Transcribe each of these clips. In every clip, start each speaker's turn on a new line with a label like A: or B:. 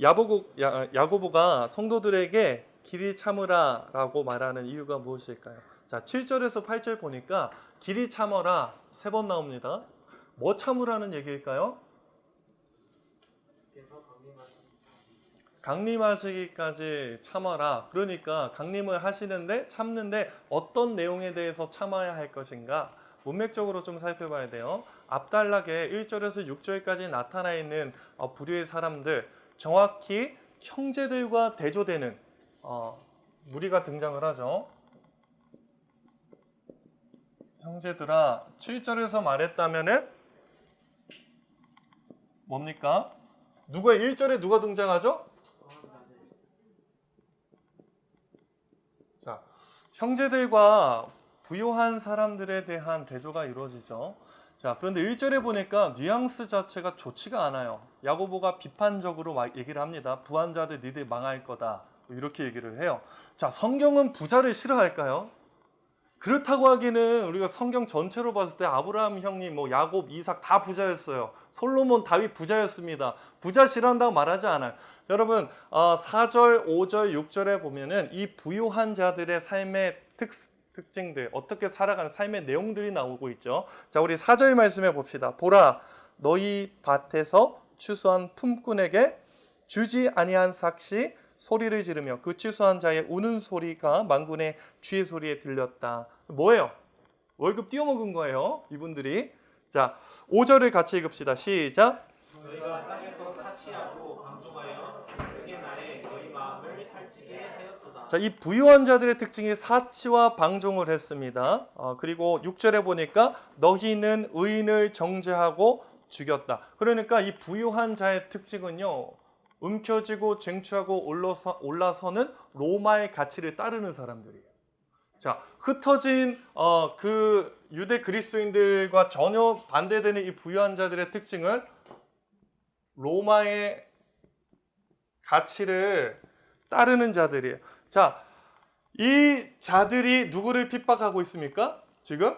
A: 야보고, 야, 야고보가 성도들에게 길이 참으라라고 말하는 이유가 무엇일까요? 자, 7절에서 8절 보니까 길이 참어라 세 번 나옵니다. 뭐 참으라는 얘기일까요? 강림하시기까지 참아라. 그러니까 강림을 하시는데 참는데 어떤 내용에 대해서 참아야 할 것인가? 문맥적으로 좀 살펴봐야 돼요. 앞단락에 1절에서 6절까지 나타나 있는 어, 부류의 사람들, 정확히 형제들과 대조되는 어, 무리가 등장을 하죠. 형제들아, 7절에서 말했다면은 뭡니까? 누가 1절에 누가 등장하죠? 자, 형제들과 부요한 사람들에 대한 대조가 이루어지죠. 자, 그런데 1절에 보니까 뉘앙스 자체가 좋지가 않아요. 야고보가 비판적으로 막 얘기를 합니다. 부한자들 니들 망할 거다. 이렇게 얘기를 해요. 자, 성경은 부자를 싫어할까요? 그렇다고 하기는 우리가 성경 전체로 봤을 때 아브라함 형님, 뭐 야곱, 이삭 다 부자였어요. 솔로몬, 다윗 부자였습니다. 부자 싫어한다고 말하지 않아요. 여러분, 어, 4절, 5절, 6절에 보면은 이 부유한 자들의 삶의 특, 특징들, 어떻게 살아가는 삶의 내용들이 나오고 있죠. 자, 우리 4절 말씀해 봅시다. 보라, 너희 밭에서 추수한 품꾼에게 주지 아니한 삭시 소리를 지르며 그 취소한 자의 우는 소리가 만군의 쥐의 소리에 들렸다. 뭐예요? 월급 띄어먹은 거예요. 이분들이. 자, 5절을 같이 읽읍시다. 시작.
B: 너희가 땅에서 사치하고 방종하여 그의 날에 너희 마음을 살찌게 하였도다.
A: 자, 이 부유한 자들의 특징이 사치와 방종을 했습니다. 어, 그리고 6절에 보니까 너희는 의인을 정죄하고 죽였다. 그러니까 이 부유한 자의 특징은요. 움켜쥐고 쟁취하고 올라서, 올라서는 로마의 가치를 따르는 사람들이에요. 자, 흩어진 어, 그 유대 그리스도인들과 전혀 반대되는 이 부유한 자들의 특징을 로마의 가치를 따르는 자들이에요. 자, 이 자들이 누구를 핍박하고 있습니까? 지금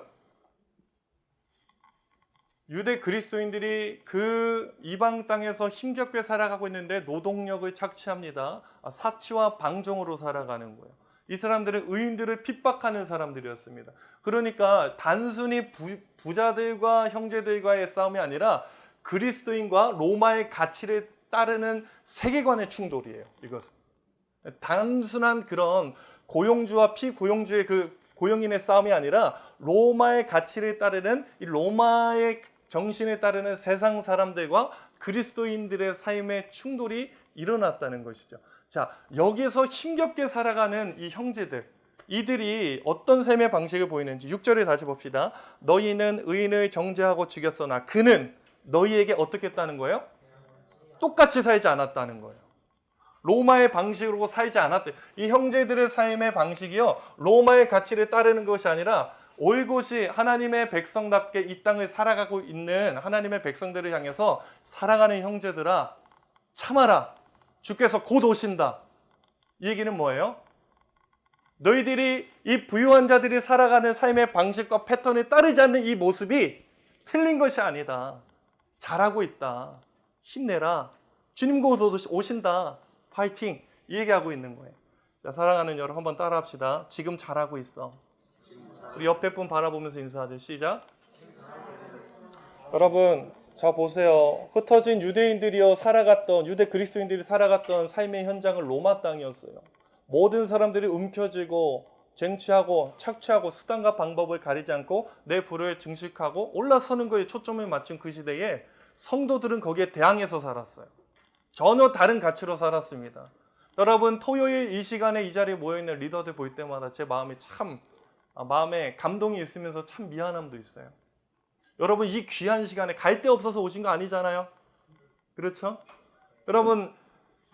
A: 유대 그리스도인들이 그 이방 땅에서 힘겹게 살아가고 있는데 노동력을 착취합니다. 아, 사치와 방종으로 살아가는 거예요. 이 사람들은 의인들을 핍박하는 사람들이었습니다. 그러니까 단순히 부, 부자들과 형제들과의 싸움이 아니라 그리스도인과 로마의 가치를 따르는 세계관의 충돌이에요. 이것은 단순한 그런 고용주와 피고용주의 그 고용인의 싸움이 아니라 로마의 가치를 따르는 이 로마의 정신에 따르는 세상 사람들과 그리스도인들의 삶의 충돌이 일어났다는 것이죠. 자, 여기서 힘겹게 살아가는 이 형제들, 이들이 어떤 삶의 방식을 보이는지 6절에 다시 봅시다. 너희는 의인을 정죄하고 죽였으나 그는 너희에게 어떻게 했다는 거예요? 똑같이 살지 않았다는 거예요. 로마의 방식으로 살지 않았대. 이 형제들의 삶의 방식이요. 로마의 가치를 따르는 것이 아니라 올곧이 하나님의 백성답게 이 땅을 살아가고 있는 하나님의 백성들을 향해서 살아가는 형제들아 참아라. 주께서 곧 오신다. 이 얘기는 뭐예요? 너희들이 이 부유한 자들이 살아가는 삶의 방식과 패턴에 따르지 않는 이 모습이 틀린 것이 아니다. 잘하고 있다. 힘내라. 주님 곧 오신다. 파이팅. 이 얘기하고 있는 거예요. 자, 사랑하는 여러분 한번 따라합시다. 지금 잘하고 있어. 우리 옆에 분 바라보면서 인사하죠. 시작. 여러분, 자 보세요. 흩어진 유대인들이요 살아갔던 유대 그리스도인들이 살아갔던 삶의 현장은 로마 땅이었어요. 모든 사람들이 움켜쥐고 쟁취하고 착취하고 수단과 방법을 가리지 않고 내 부를 증식하고 올라서는 거에 초점을 맞춘 그 시대에 성도들은 거기에 대항해서 살았어요. 전혀 다른 가치로 살았습니다. 여러분 토요일 이 시간에 이 자리에 모여 있는 리더들 볼 때마다 제 마음이 참 아, 마음에 감동이 있으면서 참 미안함도 있어요. 여러분 이 귀한 시간에 갈 데 없어서 오신 거 아니잖아요. 그렇죠? 여러분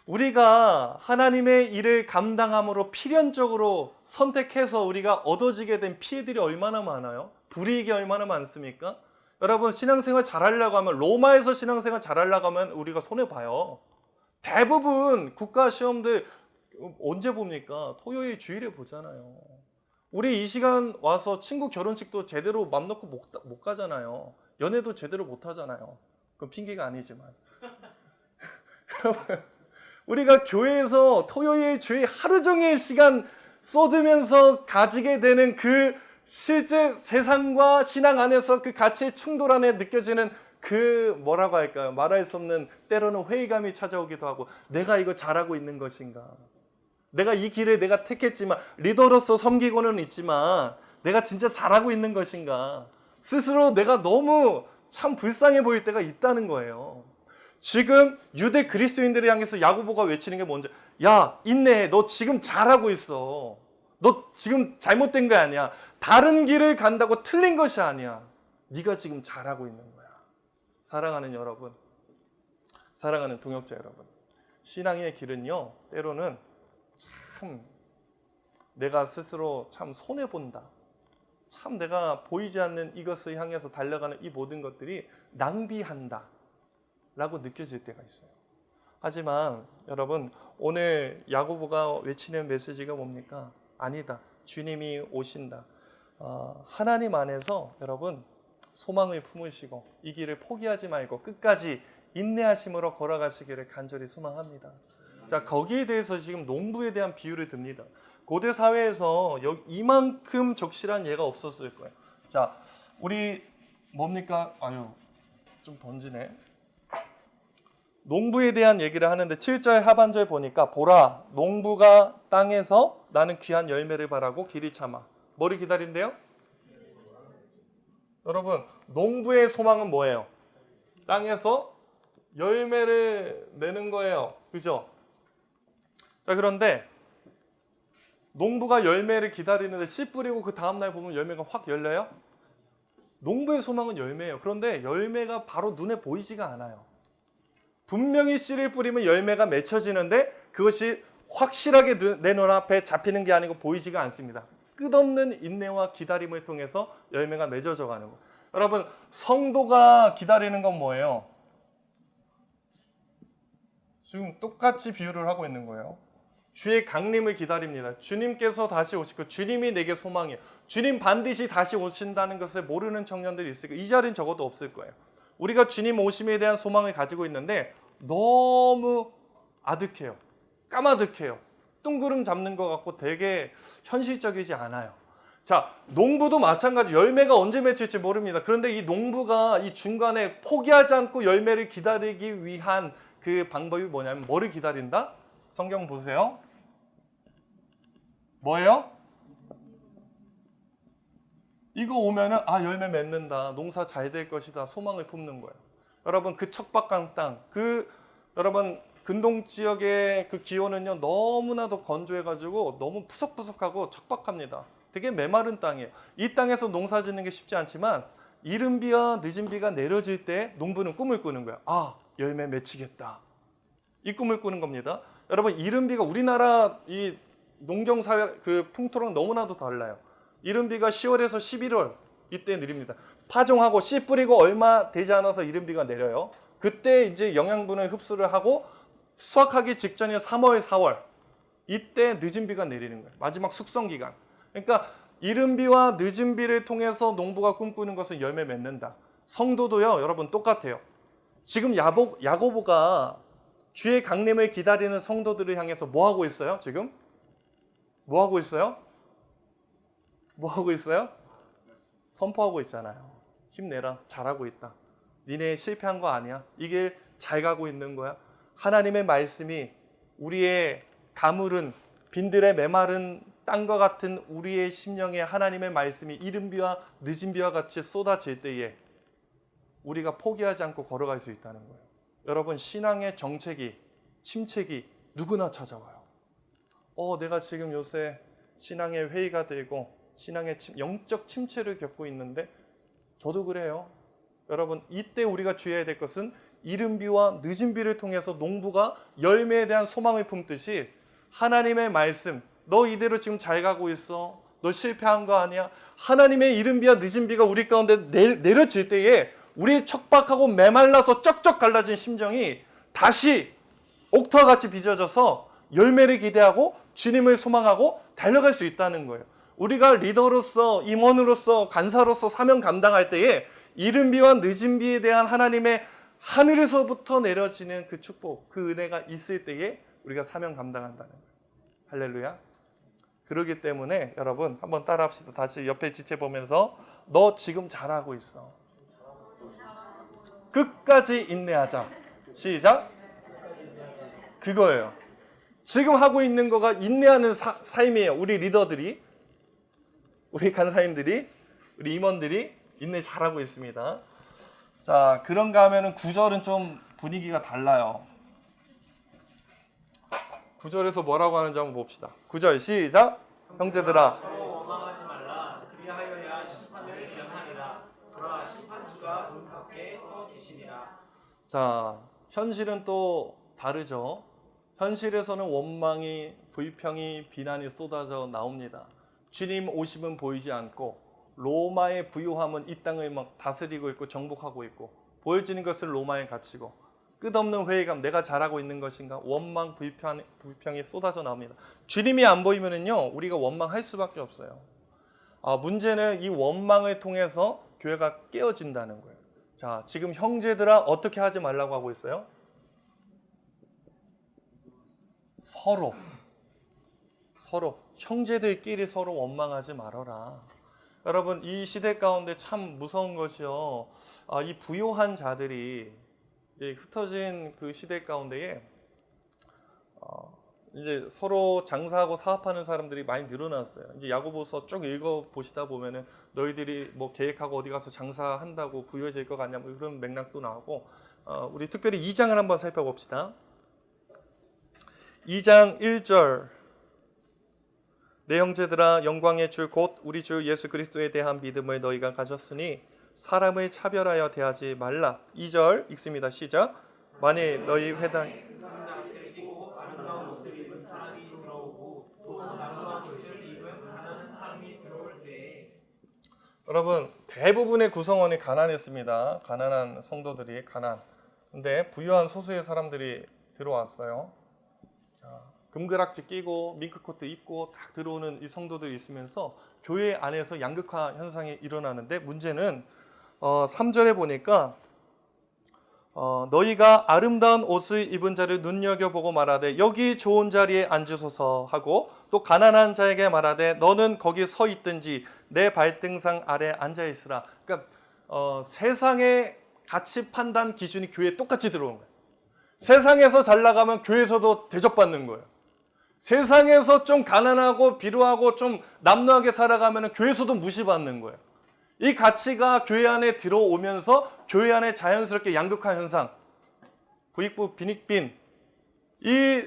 A: 우리가 하나님의 일을 감당함으로 필연적으로 선택해서 우리가 얻어지게 된 피해들이 얼마나 많아요? 불이익이 얼마나 많습니까? 여러분 신앙생활 잘하려고 하면 로마에서 신앙생활 잘하려고 하면 우리가 손해 봐요. 대부분 국가 시험들 언제 봅니까? 토요일 주일에 보잖아요. 우리 이 시간 와서 친구 결혼식도 제대로 맘 놓고 못, 못 가잖아요. 연애도 제대로 못 하잖아요. 그건 핑계가 아니지만. 우리가 교회에서 토요일 주일 하루 종일 시간 쏟으면서 가지게 되는 그 실제 세상과 신앙 안에서 그 가치의 충돌 안에 느껴지는 그 뭐라고 할까요? 말할 수 없는 때로는 회의감이 찾아오기도 하고 내가 이거 잘하고 있는 것인가? 내가 이 길을 내가 택했지만 리더로서 섬기고는 있지만 내가 진짜 잘하고 있는 것인가? 스스로 내가 너무 참 불쌍해 보일 때가 있다는 거예요. 지금 유대 그리스도인들을 향해서 야고보가 외치는 게 뭔지 야 인내 너 지금 잘하고 있어 너 지금 잘못된 거 아니야. 다른 길을 간다고 틀린 것이 아니야. 네가 지금 잘하고 있는 거야. 사랑하는 여러분. 사랑하는 동역자 여러분. 신앙의 길은요 때로는 참 내가 스스로 참 손해 본다. 참 내가 보이지 않는 이것을 향해서 달려가는 이 모든 것들이 낭비한다. 라고 느껴질 때가 있어요. 하지만 여러분 오늘 야고보가 외치는 메시지가 뭡니까? 아니다. 주님이 오신다. 어, 하나님 안에서 여러분 소망을 품으시고 이 길을 포기하지 말고 끝까지 인내하심으로 걸어가시기를 간절히 소망합니다. 자 거기에 대해서 지금 농부에 대한 비유를 듭니다. 고대 사회에서 여기 이만큼 적실한 예가 없었을 거예요. 자 우리 뭡니까? 아유 좀 던지네. 농부에 대한 얘기를 하는데 7절 하반절 보니까 보라 농부가 땅에서 나는 귀한 열매를 바라고 길이 참아 뭐를 기다린대요? 여러분 농부의 소망은 뭐예요? 땅에서 열매를 내는 거예요 그죠? 자 그런데 농부가 열매를 기다리는데 씨 뿌리고 그 다음 날 보면 열매가 확 열려요? 농부의 소망은 열매예요 그런데 열매가 바로 눈에 보이지가 않아요 분명히 씨를 뿌리면 열매가 맺혀지는데 그것이 확실하게 눈- 내 눈앞에 잡히는 게 아니고 보이지가 않습니다. 끝없는 인내와 기다림을 통해서 열매가 맺어져 가는 거. 여러분 성도가 기다리는 건 뭐예요? 지금 똑같이 비유를 하고 있는 거예요. 주의 강림을 기다립니다. 주님께서 다시 오시고 주님이 내게 소망이에요. 주님 반드시 다시 오신다는 것을 모르는 청년들이 거예요. 이 자리는 적어도 없을 거예요. 우리가 주님 오심에 대한 소망을 가지고 있는데 너무 아득해요. 까마득해요. 뚱구름 잡는 것 같고 되게 현실적이지 않아요. 자, 농부도 마찬가지 열매가 언제 맺힐지 모릅니다. 그런데 이 농부가 이 중간에 포기하지 않고 열매를 기다리기 위한 그 방법이 뭐냐면 뭐를 기다린다? 성경 보세요. 뭐예요? 이거 오면은 아 열매 맺는다 농사 잘 될 것이다 소망을 품는 거예요. 여러분 그 척박한 땅, 그 여러분 근동 지역의 그 기온은요 너무나도 건조해가지고 너무 푸석푸석하고 척박합니다. 되게 메마른 땅이에요. 이 땅에서 농사 짓는 게 쉽지 않지만 이른 비와 늦은 비가 내려질 때 농부는 꿈을 꾸는 거야. 아 열매 맺히겠다. 이 꿈을 꾸는 겁니다. 여러분 이른 비가 우리나라 이 농경 사회 그 풍토랑 너무나도 달라요. 이른 비가 10월에서 11월 이때 내립니다. 파종하고 씨 뿌리고 얼마 되지 않아서 이른 비가 내려요. 그때 이제 영양분을 흡수를 하고 수확하기 직전인 3월, 4월 이때 늦은 비가 내리는 거예요. 마지막 숙성 기간. 그러니까 이른 비와 늦은 비를 통해서 농부가 꿈꾸는 것은 열매 맺는다. 성도도요, 여러분 똑같아요. 지금 야보, 야고보가 주의 강림을 기다리는 성도들을 향해서 뭐 하고 있어요? 지금 뭐 하고 있어요? 뭐 하고 있어요? 선포하고 있잖아요. 힘내라. 잘하고 있다. 니네 실패한 거 아니야. 이 길 잘 가고 있는 거야. 하나님의 말씀이 우리의 가물은 빈들의 메마른 땅과 같은 우리의 심령에 하나님의 말씀이 이른 비와 늦은 비와 같이 쏟아질 때에 우리가 포기하지 않고 걸어갈 수 있다는 거예요. 여러분 신앙의 정책이 침체기 누구나 찾아와요. 어, 내가 지금 요새 신앙의 회의가 되고 신앙의 침- 영적 침체를 겪고 있는데 저도 그래요. 여러분 이때 우리가 주의해야 될 것은 이른 비와 늦은 비를 통해서 농부가 열매에 대한 소망을 품듯이 하나님의 말씀 너 이대로 지금 잘 가고 있어. 너 실패한 거 아니야. 하나님의 이른 비와 늦은 비가 우리 가운데 내, 내려질 때에 우리 척박하고 메말라서 쩍쩍 갈라진 심정이 다시 옥토와 같이 빚어져서 열매를 기대하고 주님을 소망하고 달려갈 수 있다는 거예요. 우리가 리더로서 임원으로서 간사로서 사명 감당할 때에 이른 비와 늦은 비에 대한 하나님의 하늘에서부터 내려지는 그 축복, 그 은혜가 있을 때에 우리가 사명 감당한다는 거예요. 할렐루야. 그러기 때문에 여러분 한번 따라합시다. 다시 옆에 지체 보면서 너 지금 잘하고 있어. 끝까지 인내하자. 시작. 그거예요. 지금 하고 있는 거가 인내하는 사, 삶이에요. 우리 리더들이, 우리 간사님들이, 우리 임원들이 인내 잘하고 있습니다. 자, 그런가 하면은 구절은 좀 분위기가 달라요. 구절에서 뭐라고 하는지 한번 봅시다. 구절 시작. 형제들아. 자, 현실은 또 다르죠. 현실에서는 원망이, 불평이, 비난이 쏟아져 나옵니다. 주님 오심은 보이지 않고 로마의 부유함은 이 땅을 막 다스리고 있고 정복하고 있고 보여지는 것은 로마에 갇히고 끝없는 회의감 내가 잘하고 있는 것인가 원망 불평, 불평이 쏟아져 나옵니다. 주님이 안 보이면은요 우리가 원망할 수밖에 없어요. 아, 문제는 이 원망을 통해서 교회가 깨어진다는 거예요. 자, 지금 형제들아 어떻게 하지 말라고 하고 있어요? 서로 서로 형제들끼리 서로 원망하지 말아라. 여러분 이 시대 가운데 참 무서운 것이요. 아, 이 부요한 자들이 이 흩어진 그 시대 가운데에 어, 이제 서로 장사하고 사업하는 사람들이 많이 늘어났어요. 이제 야고보서 쭉 읽어 보시다 보면은 너희들이 뭐 계획하고 어디 가서 장사한다고 부유해질 것 같냐 뭐 그런 맥락도 나오고 어, 우리 특별히 2장을 한번 살펴봅시다. 2장 1절 내 형제들아 영광의 주 곧 우리 주 예수 그리스도에 대한 믿음을 너희가 가졌으니 사람을 차별하여 대하지 말라. 2절 읽습니다. 시작. 만일 너희 회당 여러분 대부분의 구성원이 가난했습니다. 가난한 성도들이 가난. 근데 부유한 소수의 사람들이 들어왔어요. 자, 금그락지 끼고 밍크코트 입고 딱 들어오는 이 성도들이 있으면서 교회 안에서 양극화 현상이 일어나는데 문제는 어, 3절에 보니까 어, 너희가 아름다운 옷을 입은 자를 눈여겨보고 말하되 여기 좋은 자리에 앉으소서 하고 또 가난한 자에게 말하되 너는 거기 서 있든지 내 발등상 아래 앉아 있으라. 그러니까 어, 세상의 가치 판단 기준이 교회에 똑같이 들어오는 거예요. 세상에서 잘 나가면 교회에서도 대접받는 거예요. 세상에서 좀 가난하고 비루하고 좀 남루하게 살아가면 교회에서도 무시받는 거예요. 이 가치가 교회 안에 들어오면서 교회 안에 자연스럽게 양극화 현상, 부익부 빈익빈 이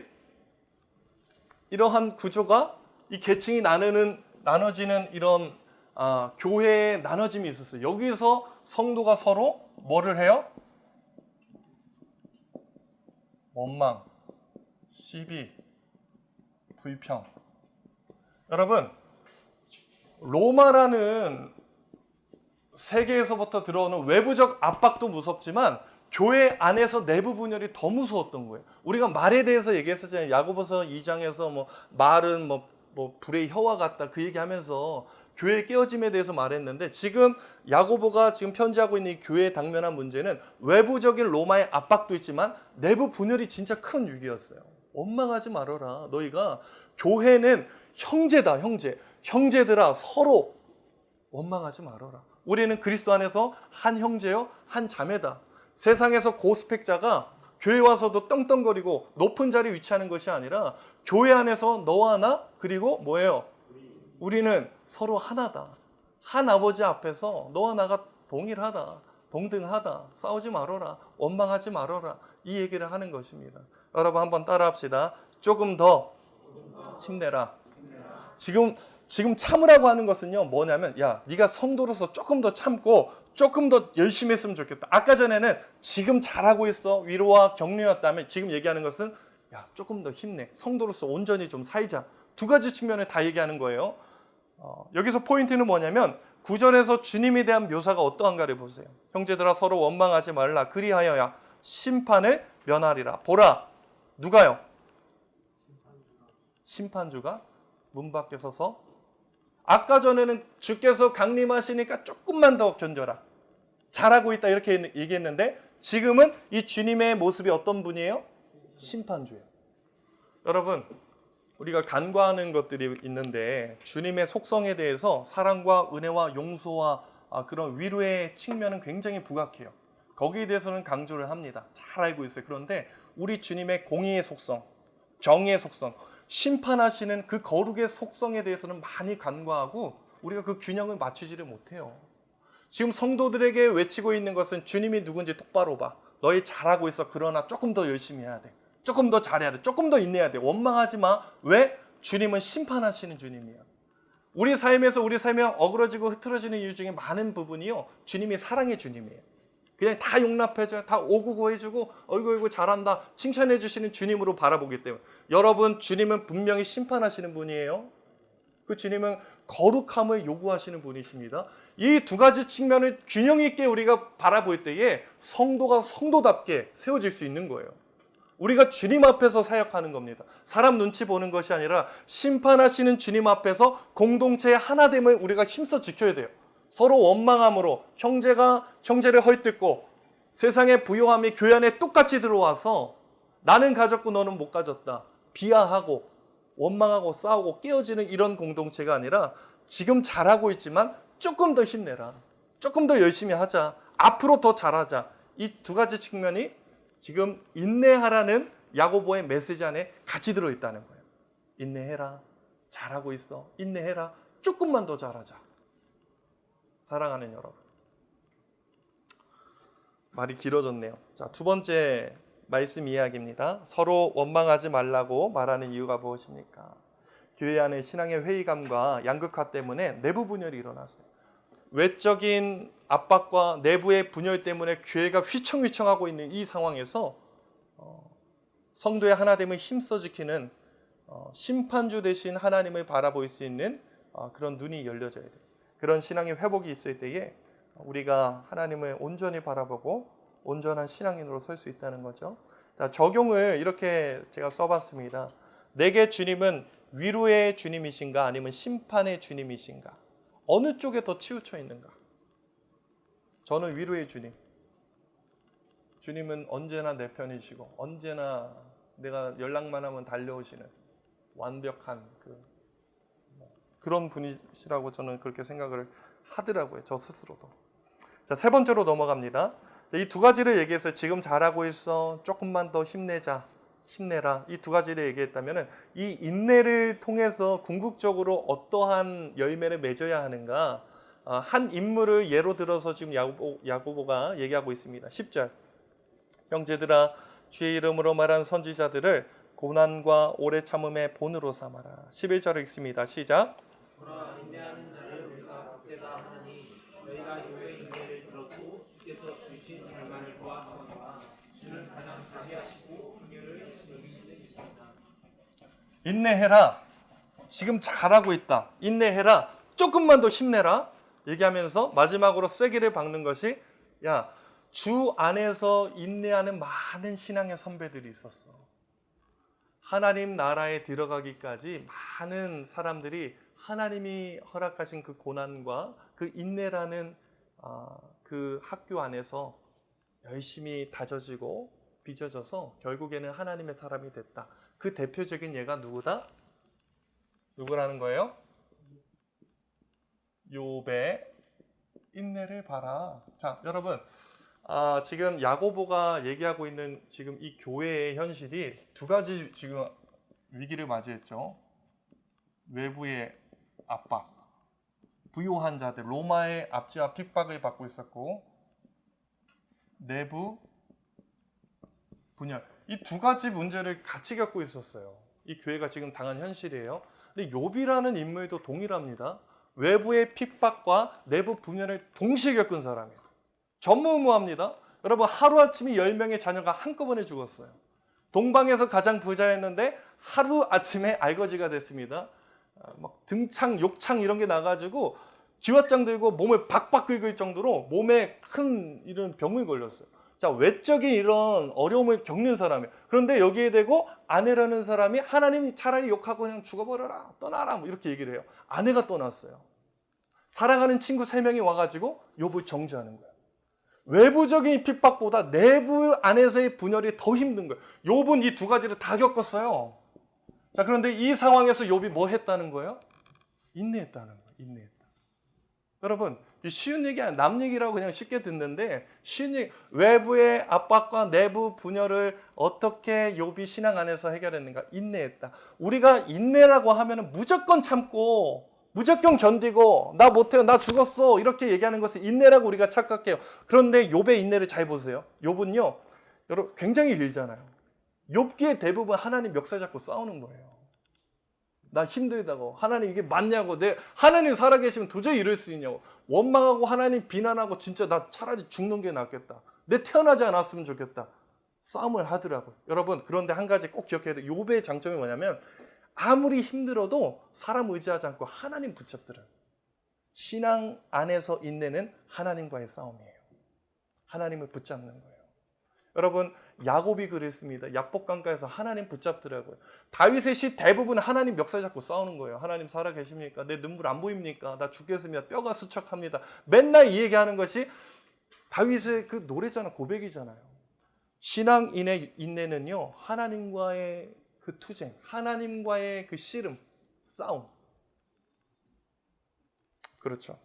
A: 이러한 구조가 이 계층이 나누는 나눠지는 이런 아, 교회의 나눠짐이 있었어요. 여기서 성도가 서로 뭐를 해요? 원망, 시비, 불평. 여러분, 로마라는 세계에서부터 들어오는 외부적 압박도 무섭지만 교회 안에서 내부 분열이 더 무서웠던 거예요. 우리가 말에 대해서 얘기했었잖아요. 야고보서 2장에서 뭐 말은 뭐, 뭐 불의 혀와 같다 그 얘기하면서 교회 깨어짐에 대해서 말했는데 지금 야고보가 지금 편지하고 있는 이 교회에 당면한 문제는 외부적인 로마의 압박도 있지만 내부 분열이 진짜 큰 위기였어요. 원망하지 말아라. 너희가 교회는 형제다, 형제. 형제들아 서로 원망하지 말아라. 우리는 그리스도 안에서 한 형제요, 한 자매다. 세상에서 고스펙자가 교회 와서도 떵떵거리고 높은 자리에 위치하는 것이 아니라 교회 안에서 너와 나 그리고 뭐예요? 우리는 서로 하나다. 한 아버지 앞에서 너와 나가 동일하다. 동등하다. 싸우지 말아라. 원망하지 말아라. 이 얘기를 하는 것입니다. 여러분 한번 따라 합시다. 조금 더 힘내라. 지금 지금 참으라고 하는 것은요 뭐냐면 야 네가 성도로서 조금 더 참고 조금 더 열심히 했으면 좋겠다. 아까 전에는 지금 잘하고 있어 위로와 격려였다면 지금 얘기하는 것은 야 조금 더 힘내. 성도로서 온전히 좀 살자. 두 가지 측면을 다 얘기하는 거예요. 어, 여기서 포인트는 뭐냐면 구절에서 주님에 대한 묘사가 어떠한가를 보세요. 형제들아 서로 원망하지 말라. 그리하여야 심판을 면하리라. 보라 누가요? 심판주가 문 밖에 서서 아까 전에는 주께서 강림하시니까 조금만 더 견뎌라. 잘하고 있다 이렇게 얘기했는데 지금은 이 주님의 모습이 어떤 분이에요? 심판주예요. 여러분, 우리가 간과하는 것들이 있는데 주님의 속성에 대해서 사랑과 은혜와 용서와 아, 그런 위로의 측면은 굉장히 부각해요. 거기에 대해서는 강조를 합니다. 잘 알고 있어요. 그런데 우리 주님의 공의의 속성, 정의의 속성, 심판하시는 그 거룩의 속성에 대해서는 많이 간과하고 우리가 그 균형을 맞추지를 못해요. 지금 성도들에게 외치고 있는 것은 주님이 누군지 똑바로 봐. 너희 잘하고 있어. 그러나 조금 더 열심히 해야 돼. 조금 더 잘해야 돼. 조금 더 인내해야 돼. 원망하지 마. 왜? 주님은 심판하시는 주님이야. 우리 삶에서 우리 삶에 어그러지고 흐트러지는 이유 중에 많은 부분이요. 주님이 사랑의 주님이에요. 그냥 다 용납해줘요. 다 오구고 해주고 어이구 어이구 잘한다. 칭찬해 주시는 주님으로 바라보기 때문에 여러분 주님은 분명히 심판하시는 분이에요. 그 주님은 거룩함을 요구하시는 분이십니다. 이 두 가지 측면을 균형 있게 우리가 바라볼 때에 성도가 성도답게 세워질 수 있는 거예요. 우리가 주님 앞에서 사역하는 겁니다. 사람 눈치 보는 것이 아니라 심판하시는 주님 앞에서 공동체의 하나됨을 우리가 힘써 지켜야 돼요. 서로 원망함으로 형제가 형제를 헐뜯고 세상의 부요함이 교회 안에 똑같이 들어와서 나는 가졌고 너는 못 가졌다. 비하하고 원망하고 싸우고 깨어지는 이런 공동체가 아니라 지금 잘하고 있지만 조금 더 힘내라. 조금 더 열심히 하자. 앞으로 더 잘하자. 이 두 가지 측면이 지금 인내하라는 야고보의 메시지 안에 같이 들어 있다는 거예요. 인내해라. 잘하고 있어. 인내해라. 조금만 더 잘하자. 사랑하는 여러분. 말이 길어졌네요. 자, 두 번째 말씀 이야기입니다. 서로 원망하지 말라고 말하는 이유가 무엇입니까? 교회 안에 신앙의 회의감과 양극화 때문에 내부 분열이 일어났어요. 외적인 압박과 내부의 분열 때문에 교회가 휘청휘청하고 있는 이 상황에서 어, 성도의 하나됨을 힘써 지키는 어, 심판주 대신 하나님을 바라볼 수 있는 어, 그런 눈이 열려져야 돼요. 그런 신앙의 회복이 있을 때에 우리가 하나님을 온전히 바라보고 온전한 신앙인으로 설 수 있다는 거죠. 자, 적용을 이렇게 제가 써봤습니다. 내게 주님은 위로의 주님이신가 아니면 심판의 주님이신가? 어느 쪽에 더 치우쳐 있는가? 저는 위로의 주님. 주님은 언제나 내 편이시고 언제나 내가 연락만 하면 달려오시는 완벽한 그 그런 분이시라고 저는 그렇게 생각을 하더라고요. 저 스스로도. 자, 세 번째로 넘어갑니다. 이 두 가지를 얘기해서 지금 잘하고 있어. 조금만 더 힘내자. 힘내라. 이 두 가지를 얘기했다면은 이 인내를 통해서 궁극적으로 어떠한 열매를 맺어야 하는가? 아, 한 인물을 예로 들어서 지금 야고보, 야고보 가 얘기하고 있습니다. 10절. 형제들아 주의 이름으로 말한 선지자들을 고난과 오래 참음의 본으로 삼아라. 11절을 읽습니다. 시작.
B: 그러나 인내하는 자를 우리가 복되다 하나니 너희가 요의 인내를 들었고 주께서 주신 결말을 보았거니와 주는 가장 자비하시고 긍휼을 여기시는 이십니다.
A: 인내해라. 지금 잘하고 있다. 인내해라. 조금만 더 힘내라. 얘기하면서 마지막으로 쐐기를 박는 것이 야, 주 안에서 인내하는 많은 신앙의 선배들이 있었어. 하나님 나라에 들어가기까지 많은 사람들이 하나님이 허락하신 그 고난과 그 인내라는 아, 그 학교 안에서 열심히 다져지고 빚어져서 결국에는 하나님의 사람이 됐다. 그 대표적인 예가 누구다? 누구라는 거예요? 욥의 인내를 봐라. 자, 여러분, 아, 지금 야고보가 얘기하고 있는 지금 이 교회의 현실이 두 가지 지금 위기를 맞이했죠. 외부의 압박, 부요한 자들, 로마의 압제와 핍박을 받고 있었고, 내부 분열. 이 두 가지 문제를 같이 겪고 있었어요. 이 교회가 지금 당한 현실이에요. 근데 욥이라는 인물도 동일합니다. 외부의 핍박과 내부 분열을 동시에 겪은 사람이에요. 전무후무합니다. 여러분 하루아침에 10명의 자녀가 한꺼번에 죽었어요. 동방에서 가장 부자였는데 하루아침에 알거지가 됐습니다. 아, 막 등창, 욕창 이런 게 나가지고 쥐왓장 들고 몸을 박박 긁을 정도로 몸에 큰 이런 병을 걸렸어요. 자, 외적인 이런 어려움을 겪는 사람이에요. 그런데 여기에 대고 아내라는 사람이 하나님이 차라리 욕하고 그냥 죽어버려라, 떠나라, 뭐 이렇게 얘기를 해요. 아내가 떠났어요. 사랑하는 친구 세 명이 와가지고 욥을 정죄하는 거예요. 외부적인 핍박보다 내부 안에서의 분열이 더 힘든 거예요. 욥은 이 두 가지를 다 겪었어요. 자, 그런데 이 상황에서 욥이 뭐 했다는 거예요? 인내했다는 거예요. 인내했다. 여러분, 이 쉬운 얘기 아니야. 남 얘기라고 그냥 쉽게 듣는데 쉬운 얘기. 외부의 압박과 내부 분열을 어떻게 욥이 신앙 안에서 해결했는가? 인내했다. 우리가 인내라고 하면은 무조건 참고 무조건 견디고 나 못해요. 나 죽었어. 이렇게 얘기하는 것을 인내라고 우리가 착각해요. 그런데 욥의 인내를 잘 보세요. 욥은요. 여러분 굉장히 길잖아요. 욥기의 대부분 하나님 멱살 잡고 싸우는 거예요. 나 힘들다고 하나님 이게 맞냐고 내 하나님 살아계시면 도저히 이럴 수 있냐고 원망하고 하나님 비난하고 진짜 나 차라리 죽는 게 낫겠다. 내 태어나지 않았으면 좋겠다. 싸움을 하더라고요. 여러분 그런데 한 가지 꼭 기억해야 돼요. 욥의 장점이 뭐냐면 아무리 힘들어도 사람 의지하지 않고 하나님 붙잡더라고요. 신앙 안에서 인내는 하나님과의 싸움이에요. 하나님을 붙잡는 거예요. 여러분 야곱이 그랬습니다. 약복강가에서 하나님 붙잡더라고요. 다윗의 시 대부분 하나님 멱살 잡고 싸우는 거예요. 하나님 살아 계십니까? 내 눈물 안 보입니까? 나 죽겠습니다. 뼈가 수척합니다. 맨날 이 얘기하는 것이 다윗의 그 노래잖아, 고백이잖아요. 신앙 인내 인내는요 하나님과의 그 투쟁, 하나님과의 그 씨름, 싸움. 그렇죠.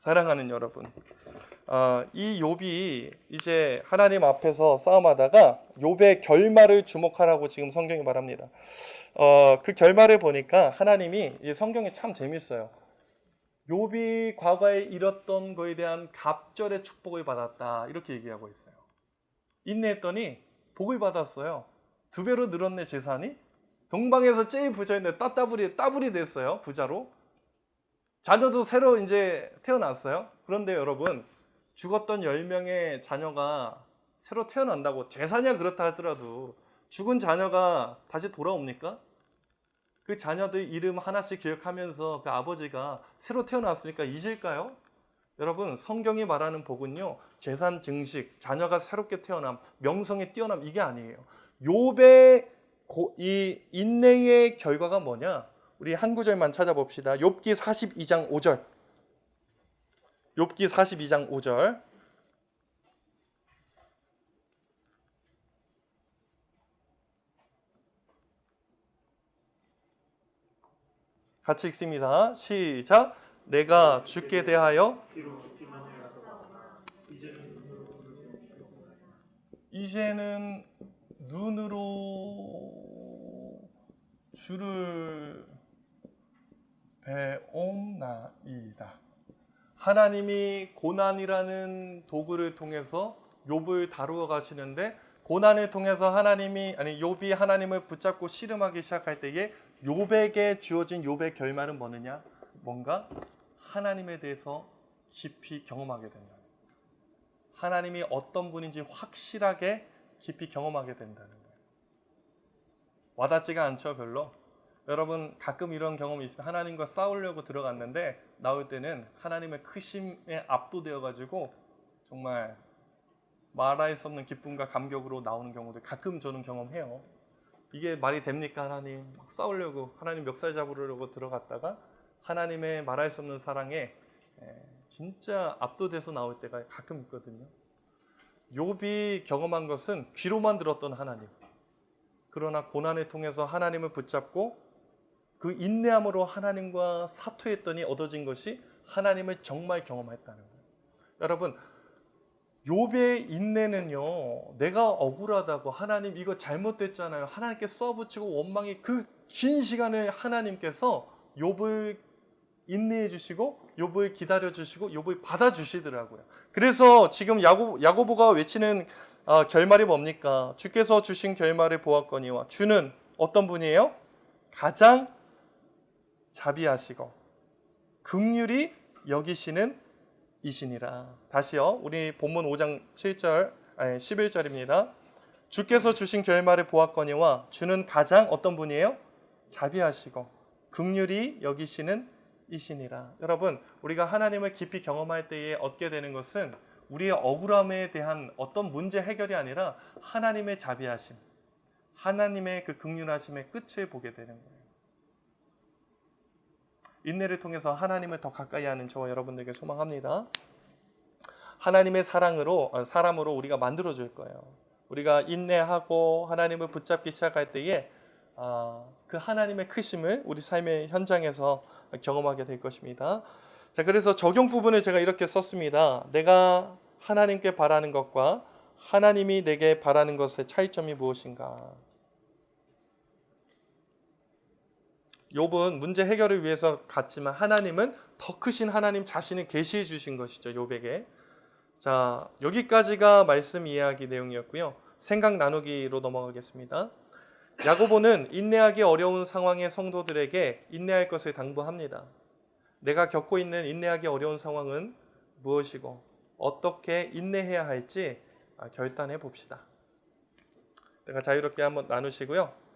A: 사랑하는 여러분, 아, 이 욥이 이제 하나님 앞에서 싸움하다가 욥의 결말을 주목하라고 지금 성경이 말합니다. 어, 그 결말을 보니까 하나님이 이 성경이 참 재밌어요. 욥이 과거에 잃었던 거에 대한 갑절의 축복을 받았다 이렇게 얘기하고 있어요. 인내했더니 복을 받았어요. 두 배로 늘었네 재산이. 동방에서 제일 부자였는데 따따블이 따블이 됐어요 부자로. 자녀도 새로 이제 태어났어요. 그런데 여러분 죽었던 10명의 자녀가 새로 태어난다고 재산이야 그렇다 하더라도 죽은 자녀가 다시 돌아옵니까? 그 자녀들 이름 하나씩 기억하면서 그 아버지가 새로 태어났으니까 잊을까요? 여러분 성경이 말하는 복은요 재산 증식, 자녀가 새롭게 태어남, 명성이 뛰어남 이게 아니에요. 고- 이 인내의 결과가 뭐냐? 우리 한 구절만 찾아봅시다. 욥기 42장 5절. 욥기 42장 5절. 같이 읽습니다. 시작. 내가 죽게 대하여. 이제는 눈으로 주를 배옵나이다. 하나님이 고난이라는 도구를 통해서 욥을 다루어 가시는데 고난을 통해서 하나님이 아니 욥이 하나님을 붙잡고 씨름하기 시작할 때에 욥에게 주어진 욥의 결말은 뭐느냐? 뭔가 하나님에 대해서 깊이 경험하게 된다. 하나님이 어떤 분인지 확실하게 깊이 경험하게 된다는 거예요. 와닿지가 않죠, 별로. 여러분 가끔 이런 경험이 있으면 하나님과 싸우려고 들어갔는데 나올 때는 하나님의 크심에 압도되어 가지고 정말 말할 수 없는 기쁨과 감격으로 나오는 경우도 가끔 저는 경험해요. 이게 말이 됩니까 하나님? 막 싸우려고 하나님 멱살 잡으려고 들어갔다가 하나님의 말할 수 없는 사랑에 에, 진짜 압도돼서 나올 때가 가끔 있거든요. 욥이 경험한 것은 귀로만 들었던 하나님. 그러나 고난을 통해서 하나님을 붙잡고 그 인내함으로 하나님과 사투했더니 얻어진 것이 하나님을 정말 경험했다는 거예요. 여러분, 욥의 인내는요. 내가 억울하다고 하나님 이거 잘못됐잖아요. 하나님께 쏘아붙이고 원망이 그 긴 시간을 하나님께서 욥을 인내해 주시고 욥을 기다려 주시고 욥을 받아 주시더라고요. 그래서 지금 야고 야고보가 외치는 어, 결말이 뭡니까? 주께서 주신 결말을 보았거니와 주는 어떤 분이에요? 가장 자비하시고 긍휼히 여기시는 이시니라. 다시요. 우리 본문 5장 7절 아니 11절입니다. 주께서 주신 결말을 보았거니와 주는 가장 어떤 분이에요? 자비하시고 긍휼히 여기시는 이시니라. 여러분, 우리가 하나님을 깊이 경험할 때에 얻게 되는 것은 우리의 억울함에 대한 어떤 문제 해결이 아니라 하나님의 자비하심, 하나님의 그 긍휼하심의 끝을 보게 되는 거예요. 인내를 통해서 하나님을 더 가까이 하는 저와 여러분들에게 소망합니다. 하나님의 사랑으로 어, 사람으로 우리가 만들어 줄 거예요. 우리가 인내하고 하나님을 붙잡기 시작할 때에 아, 그 하나님의 크심을 우리 삶의 현장에서 경험하게 될 것입니다. 자, 그래서 적용 부분을 제가 이렇게 썼습니다. 내가 하나님께 바라는 것과 하나님이 내게 바라는 것의 차이점이 무엇인가? 욥은 문제 해결을 위해서 갔지만 하나님은 더 크신 하나님 자신을 계시해 주신 것이죠. 욥에게. 자, 여기까지가 말씀 이야기 내용이었고요. 생각 나누기로 넘어가겠습니다. 야고보는 인내하기 어려운 상황의 성도들에게 인내할 것을 당부합니다. 내가 겪고 있는 인내하기 어려운 상황은 무엇이고 어떻게 인내해야 할지 아, 결단해 봅시다. 내가 자유롭게 한번 나누시고요.